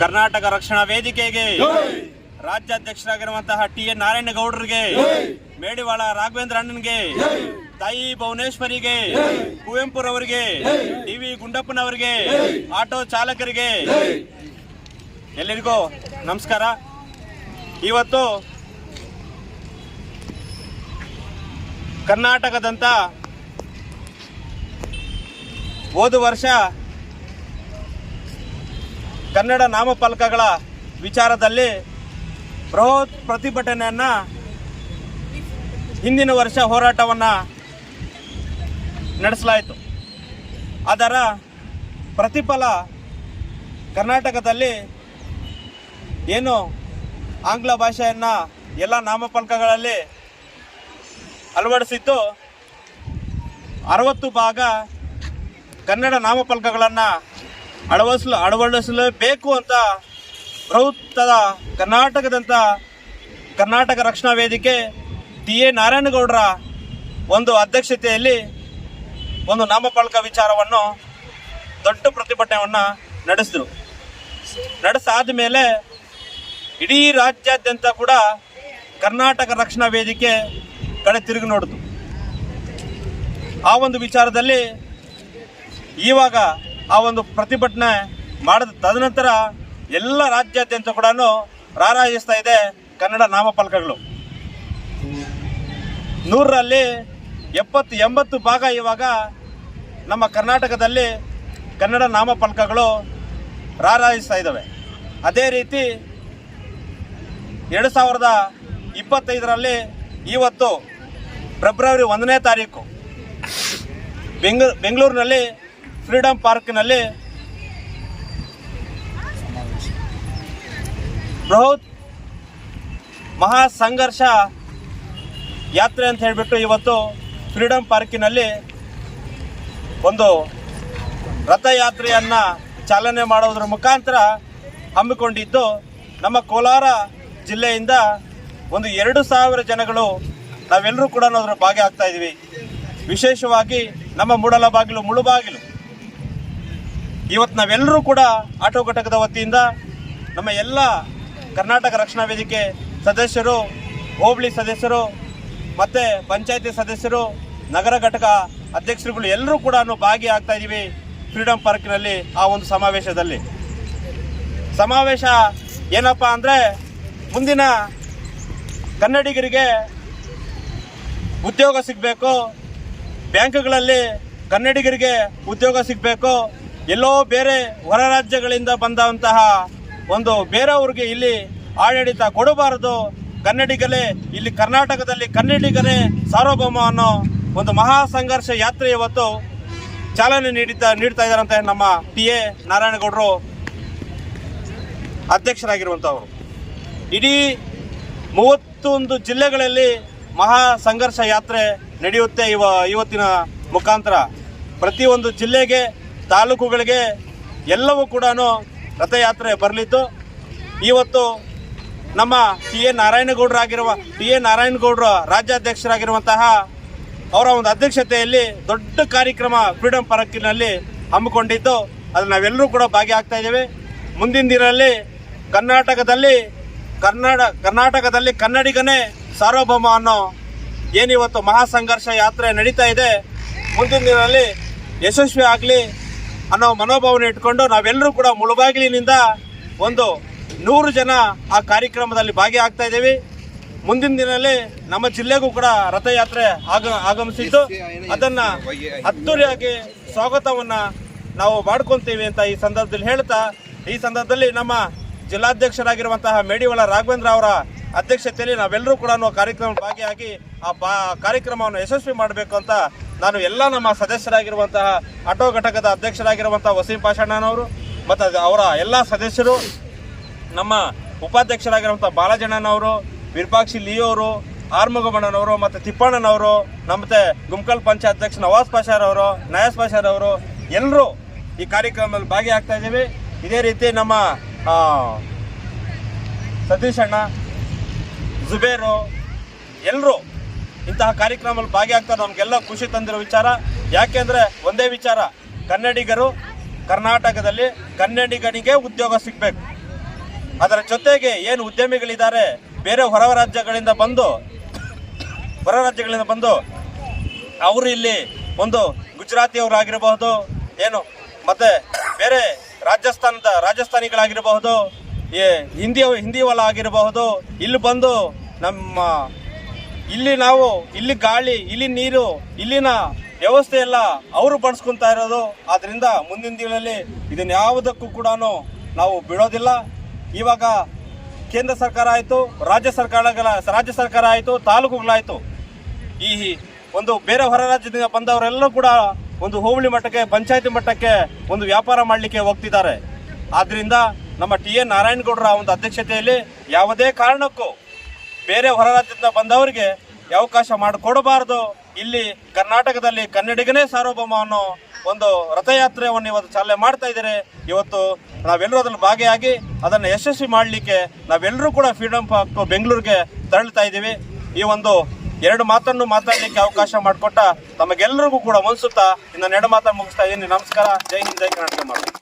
ಕರ್ನಾಟಕ ರಕ್ಷಣಾ ವೇದಿಕೆಗೆ ರಾಜ್ಯಾಧ್ಯಕ್ಷರಾಗಿರುವಂತಹ ಟಿ ಎನ್ ನಾರಾಯಣಗೌಡರಿಗೆ ಮೇಡಿವಾಳ ರಾಘವೇಂದ್ರ ಅಣ್ಣನ್ಗೆ ತಾಯಿ ಭುವನೇಶ್ವರಿಗೆ ಕುವೆಂಪುರವರಿಗೆ ಡಿ ವಿ ಗುಂಡಪ್ಪನವರಿಗೆ ಆಟೋ ಚಾಲಕರಿಗೆ. ಎಲ್ಲರಿಗೂ ನಮಸ್ಕಾರ. ಇವತ್ತು ಕರ್ನಾಟಕದಂತ ಹೋದ ವರ್ಷ ಕನ್ನಡ ನಾಮಫಲಕಗಳ ವಿಚಾರದಲ್ಲಿ ಬೃಹತ್ ಪ್ರತಿಭಟನೆಯನ್ನು ಹಿಂದಿನ ವರ್ಷ ಹೋರಾಟವನ್ನು ನಡೆಸಲಾಯಿತು. ಅದರ ಪ್ರತಿಫಲ ಕರ್ನಾಟಕದಲ್ಲಿ ಏನು ಆಂಗ್ಲ ಭಾಷೆಯನ್ನು ಎಲ್ಲ ನಾಮಫಲಕಗಳಲ್ಲಿ ಅಳವಡಿಸಿದ್ದು ಅರವತ್ತು ಭಾಗ ಕನ್ನಡ ನಾಮಫಲಕಗಳನ್ನು ಅಳವಡಿಸಲು ಅಳವಡಿಸಲೇಬೇಕು ಅಂತ ಬೃಹತ್ತದ ಕರ್ನಾಟಕದಂಥ ಕರ್ನಾಟಕ ರಕ್ಷಣಾ ವೇದಿಕೆ ಟಿ ಎ ನಾರಾಯಣಗೌಡರ ಒಂದು ಅಧ್ಯಕ್ಷತೆಯಲ್ಲಿ ಒಂದು ನಾಮಫಲಕ ವಿಚಾರವನ್ನು ದೊಡ್ಡ ಪ್ರತಿಭಟನೆಯನ್ನು ನಡೆಸಿದರು. ನಡೆಸಾದ ಮೇಲೆ ಇಡೀ ರಾಜ್ಯಾದ್ಯಂತ ಕೂಡ ಕರ್ನಾಟಕ ರಕ್ಷಣಾ ವೇದಿಕೆ ಕಡೆ ತಿರುಗಿ ನೋಡಿತು. ಆ ಒಂದು ವಿಚಾರದಲ್ಲಿ ಇವಾಗ ಆ ಒಂದು ಪ್ರತಿಭಟನೆ ಮಾಡಿದ ತದನಂತರ ಎಲ್ಲ ರಾಜ್ಯಾದ್ಯಂತ ಕೂಡ ರಾರಾಜಿಸ್ತಾ ಇದೆ ಕನ್ನಡ ನಾಮಫಲಕಗಳು. ನೂರರಲ್ಲಿ ಎಪ್ಪತ್ತು ಎಂಬತ್ತು ಭಾಗ ಇವಾಗ ನಮ್ಮ ಕರ್ನಾಟಕದಲ್ಲಿ ಕನ್ನಡ ನಾಮಫಲಕಗಳು ರಾರಾಜಿಸ್ತಾ ಇದ್ದಾವೆ. ಅದೇ ರೀತಿ ಎರಡು ಸಾವಿರದ ಇಪ್ಪತ್ತೈದರಲ್ಲಿ ಇವತ್ತು ಫೆಬ್ರವರಿ ಒಂದನೇ ತಾರೀಕು. ಬೆಂಗ ಬೆಂಗಳೂರಿನಲ್ಲಿ ಫ್ರೀಡಮ್ ಪಾರ್ಕ್ನಲ್ಲಿ ಬೃಹತ್ ಮಹಾ ಸಂಘರ್ಷ ಯಾತ್ರೆ ಅಂತ ಹೇಳಿಬಿಟ್ಟು ಇವತ್ತು ಫ್ರೀಡಮ್ ಪಾರ್ಕಿನಲ್ಲಿ ಒಂದು ರಥಯಾತ್ರೆಯನ್ನು ಚಾಲನೆ ಮಾಡೋದ್ರ ಮುಖಾಂತರ ಹಮ್ಮಿಕೊಂಡಿದ್ದು ನಮ್ಮ ಕೋಲಾರ ಜಿಲ್ಲೆಯಿಂದ ಒಂದು ಎರಡು ಸಾವಿರ ಜನಗಳು ನಾವೆಲ್ಲರೂ ಕೂಡ ಅದರ ಭಾಗಿಯಾಗ್ತಾ ಇದ್ದೀವಿ. ವಿಶೇಷವಾಗಿ ನಮ್ಮ ಮೂಡಲ ಬಾಗಿಲು ಮುಳುಬಾಗಿಲು. ಇವತ್ತು ನಾವೆಲ್ಲರೂ ಕೂಡ ಆಟೋ ಘಟಕದ ವತಿಯಿಂದ ನಮ್ಮ ಎಲ್ಲ ಕರ್ನಾಟಕ ರಕ್ಷಣಾ ವೇದಿಕೆ ಸದಸ್ಯರು, ಹೋಬಳಿ ಸದಸ್ಯರು, ಮತ್ತು ಪಂಚಾಯತಿ ಸದಸ್ಯರು, ನಗರ ಘಟಕ ಅಧ್ಯಕ್ಷರುಗಳು ಎಲ್ಲರೂ ಕೂಡ ಭಾಗಿಯಾಗ್ತಾ ಇದ್ದೀವಿ ಫ್ರೀಡಮ್ ಪಾರ್ಕ್ನಲ್ಲಿ ಆ ಒಂದು ಸಮಾವೇಶದಲ್ಲಿ. ಸಮಾವೇಶ ಏನಪ್ಪ ಅಂದರೆ ಮುಂದಿನ ಕನ್ನಡಿಗರಿಗೆ ಉದ್ಯೋಗ ಸಿಗಬೇಕು, ಬ್ಯಾಂಕ್ಗಳಲ್ಲಿ ಕನ್ನಡಿಗರಿಗೆ ಉದ್ಯೋಗ ಸಿಗಬೇಕು ಎಲ್ಲೋ ಬೇರೆ ಹೊರ ರಾಜ್ಯಗಳಿಂದ ಬಂದಂತಹ ಒಂದು ಬೇರೆಯವ್ರಿಗೆ ಇಲ್ಲಿ ಆಡಳಿತ ಕೊಡಬಾರದು. ಕನ್ನಡಿಗರೇ, ಇಲ್ಲಿ ಕರ್ನಾಟಕದಲ್ಲಿ ಕನ್ನಡಿಗರೇ ಸಾರ್ವಭೌಮ ಅನ್ನೋ ಒಂದು ಮಹಾ ಸಂಘರ್ಷ ಯಾತ್ರೆ ಇವತ್ತು ಚಾಲನೆ ನೀಡಿದ್ದ, ನೀಡ್ತಾ ಇದ್ದಾರಂತೆ ನಮ್ಮ ಟಿ ಎ ನಾರಾಯಣಗೌಡರು ಅಧ್ಯಕ್ಷರಾಗಿರುವಂಥವರು. ಇಡೀ ಮೂವತ್ತೊಂದು ಜಿಲ್ಲೆಗಳಲ್ಲಿ ಮಹಾ ಸಂಘರ್ಷ ಯಾತ್ರೆ ನಡೆಯುತ್ತೆ ಇವ, ಇವತ್ತಿನ ಮುಖಾಂತರ. ಪ್ರತಿಯೊಂದು ಜಿಲ್ಲೆಗೆ ತಾಲೂಕುಗಳಿಗೆ ಎಲ್ಲವೂ ಕೂಡ ರಥಯಾತ್ರೆ ಬರಲಿದ್ದು. ಇವತ್ತು ನಮ್ಮ ಟಿ ಎ ನಾರಾಯಣಗೌಡರಾಗಿರುವ ಟಿ ಎ ನಾರಾಯಣಗೌಡರು ರಾಜ್ಯಾಧ್ಯಕ್ಷರಾಗಿರುವಂತಹ ಅವರ ಒಂದು ಅಧ್ಯಕ್ಷತೆಯಲ್ಲಿ ದೊಡ್ಡ ಕಾರ್ಯಕ್ರಮ ಫ್ರೀಡಮ್ ಪಾರ್ಕಿನಲ್ಲಿ ಹಮ್ಮಿಕೊಂಡಿದ್ದು. ಅದು ನಾವೆಲ್ಲರೂ ಕೂಡ ಭಾಗಿಯಾಗ್ತಾ ಇದ್ದೇವೆ. ಮುಂದಿನ ದಿನದಲ್ಲಿ ಕರ್ನಾಟಕದಲ್ಲಿ ಕನ್ನಡ ಕರ್ನಾಟಕದಲ್ಲಿ ಕನ್ನಡಿಗನೇ ಸಾರ್ವಭೌಮ ಅನ್ನೋ ಏನಿವತ್ತು ಮಹಾ ಸಂಘರ್ಷ ಯಾತ್ರೆ ನಡೀತಾ ಇದೆ. ಮುಂದಿನ ದಿನದಲ್ಲಿ ಯಶಸ್ವಿ ಆಗಲಿ ಅನ್ನೋ ಮನೋಭಾವನೆ ಇಟ್ಕೊಂಡು ನಾವೆಲ್ಲರೂ ಕೂಡ ಮುಳುಬಾಗಿಲಿನಿಂದ ಒಂದು ನೂರು ಜನ ಆ ಕಾರ್ಯಕ್ರಮದಲ್ಲಿ ಭಾಗಿಯಾಗ್ತಾ ಇದ್ದೀವಿ. ಮುಂದಿನ ದಿನದಲ್ಲಿ ನಮ್ಮ ಜಿಲ್ಲೆಗೂ ಕೂಡ ರಥಯಾತ್ರೆ ಆಗ ಆಗಮಿಸಿದ್ದು. ಅದನ್ನು ಅದ್ದೂರಿಯಾಗಿ ಸ್ವಾಗತವನ್ನು ನಾವು ಮಾಡ್ಕೊತೀವಿ ಅಂತ ಈ ಸಂದರ್ಭದಲ್ಲಿ ಹೇಳ್ತಾ, ಈ ಸಂದರ್ಭದಲ್ಲಿ ನಮ್ಮ ಜಿಲ್ಲಾಧ್ಯಕ್ಷರಾಗಿರುವಂತಹ ಮೇಡಿವಾಳ ರಾಘವೇಂದ್ರ ಅವರ ಅಧ್ಯಕ್ಷತೆಯಲ್ಲಿ ನಾವೆಲ್ಲರೂ ಕೂಡ ಕಾರ್ಯಕ್ರಮ ಭಾಗಿಯಾಗಿ ಆ ಬಾ ಕಾರ್ಯಕ್ರಮವನ್ನು ಯಶಸ್ವಿ ಮಾಡಬೇಕು ಅಂತ ನಾನು ಎಲ್ಲ ನಮ್ಮ ಸದಸ್ಯರಾಗಿರುವಂತಹ ಆಟೋ ಘಟಕದ ಅಧ್ಯಕ್ಷರಾಗಿರುವಂತಹ ವಸೀಂ ಪಾಷಣ್ಣನವರು ಮತ್ತು ಅವರ ಎಲ್ಲ ಸದಸ್ಯರು, ನಮ್ಮ ಉಪಾಧ್ಯಕ್ಷರಾಗಿರುವಂಥ ಬಾಲಜಣ್ಣನವರು, ವಿರೂಪಾಕ್ಷಿ ಲಿಯೋರು, ಆರ್ಮುಗಮಣ್ಣನವರು ಮತ್ತು ತಿಪ್ಪಣ್ಣನವರು, ನಮ್ಮತ್ತೆ ಗುಮ್ಕಲ್ ಪಂಚಾಯತ್ ಅಧ್ಯಕ್ಷ ನವಾಜ್ ಪಾಷಾರ್ ಅವರು ನಯಾಸ್ ಪಾಷಾರ್ ಅವರು, ಎಲ್ಲರೂ ಈ ಕಾರ್ಯಕ್ರಮದಲ್ಲಿ ಭಾಗಿಯಾಗ್ತಾ ಇದ್ದೀವಿ. ಇದೇ ರೀತಿ ನಮ್ಮ ಸತೀಶಣ್ಣ ಜುಬೇರು ಇಂತಹ ಕಾರ್ಯಕ್ರಮದಲ್ಲಿ ಭಾಗಿಯಾಗ್ತಾ ನಮಗೆಲ್ಲ ಖುಷಿ ತಂದಿರೋ ವಿಚಾರ. ಯಾಕೆಂದ್ರೆ ಒಂದೇ ವಿಚಾರ. ಕನ್ನಡಿಗರು ಕರ್ನಾಟಕದಲ್ಲಿ ಕನ್ನಡಿಗನಿಗೆ ಉದ್ಯೋಗ ಸಿಗಬೇಕು. ಅದರ ಜೊತೆಗೆ ಏನು ಉದ್ಯಮಿಗಳಿದ್ದಾರೆ, ಬೇರೆ ಹೊರ ರಾಜ್ಯಗಳಿಂದ ಬಂದು, ಹೊರ ರಾಜ್ಯಗಳಿಂದ ಬಂದು ಅವರು ಇಲ್ಲಿ ಒಂದು ಗುಜರಾತಿಯವರಾಗಿರಬಹುದು, ಏನು ಮತ್ತೆ ಬೇರೆ ರಾಜಸ್ಥಾನದ ರಾಜಸ್ಥಾನಿಗಳಾಗಿರಬಹುದು ಹಿಂದಿ ಹಿಂದಿ ಹೊಲ ಆಗಿರಬಹುದು, ಇಲ್ಲಿ ಬಂದು ನಮ್ಮ ಇಲ್ಲಿ ನಾವು, ಇಲ್ಲಿ ಗಾಳಿ, ಇಲ್ಲಿ ನೀರು, ಇಲ್ಲಿನ ವ್ಯವಸ್ಥೆ ಎಲ್ಲ ಅವರು ಬಳಸ್ಕೊಂತಾ ಇರೋದು. ಆದ್ರಿಂದ ಮುಂದಿನ ದಿನಗಳಲ್ಲಿ ಇದನ್ನ ಯಾವುದಕ್ಕೂ ಕೂಡ ನಾವು ಬಿಡೋದಿಲ್ಲ. ಇವಾಗ ಕೇಂದ್ರ ಸರ್ಕಾರ ಆಯಿತು, ರಾಜ್ಯ ಸರ್ಕಾರಗಳ, ರಾಜ್ಯ ಸರ್ಕಾರ ಆಯಿತು, ತಾಲೂಕುಗಳಾಯಿತು. ಈ ಒಂದು ಬೇರೆ ಹೊರ ರಾಜ್ಯದಿಂದ ಬಂದವರೆಲ್ಲರೂ ಕೂಡ ಒಂದು ಹೋಬಳಿ ಮಟ್ಟಕ್ಕೆ, ಪಂಚಾಯತಿ ಮಟ್ಟಕ್ಕೆ ಒಂದು ವ್ಯಾಪಾರ ಮಾಡಲಿಕ್ಕೆ ಹೋಗ್ತಿದ್ದಾರೆ. ಆದ್ದರಿಂದ ನಮ್ಮ ಟಿ ಎ ನಾರಾಯಣಗೌಡರ ಒಂದು ಅಧ್ಯಕ್ಷತೆಯಲ್ಲಿ ಯಾವುದೇ ಕಾರಣಕ್ಕೂ ಬೇರೆ ಹೊರ ರಾಜ್ಯದಿಂದ ಬಂದವರಿಗೆ ಅವಕಾಶ ಮಾಡಿಕೊಡಬಾರದು. ಇಲ್ಲಿ ಕರ್ನಾಟಕದಲ್ಲಿ ಕನ್ನಡಿಗನೇ ಸಾರ್ವಭೌಮ ಅನ್ನೋ ಒಂದು ರಥಯಾತ್ರೆಯನ್ನು ಇವತ್ತು ಚಾಲನೆ ಮಾಡ್ತಾ ಇದ್ದಾರೆ. ಇವತ್ತು ನಾವೆಲ್ಲರೂ ಅದನ್ನು ಭಾಗಿಯಾಗಿ ಅದನ್ನು ಯಶಸ್ವಿ ಮಾಡಲಿಕ್ಕೆ ನಾವೆಲ್ಲರೂ ಕೂಡ ಫ್ರೀಡಮ್ ಪಾರ್ಕ್ ಬೆಂಗಳೂರಿಗೆ ತೆರಳ್ತಾ ಇದ್ದೀವಿ. ಈ ಒಂದು ಎರಡು ಮಾತನ್ನು ಮಾತಾಡಲಿಕ್ಕೆ ಅವಕಾಶ ಮಾಡಿಕೊಟ್ಟ ತಮಗೆಲ್ಲರಿಗೂ ಕೂಡ ಮನಸುತ್ತಾ ಇನ್ನು ಎರಡು ಮಾತನ್ನು ಮುಗಿಸ್ತಾ ಇದ್ದೀನಿ. ನಮಸ್ಕಾರ. ಜೈ ಹಿಂದ್, ಜೈ ಕರ್ನಾಟಕ ಮಾಡಿ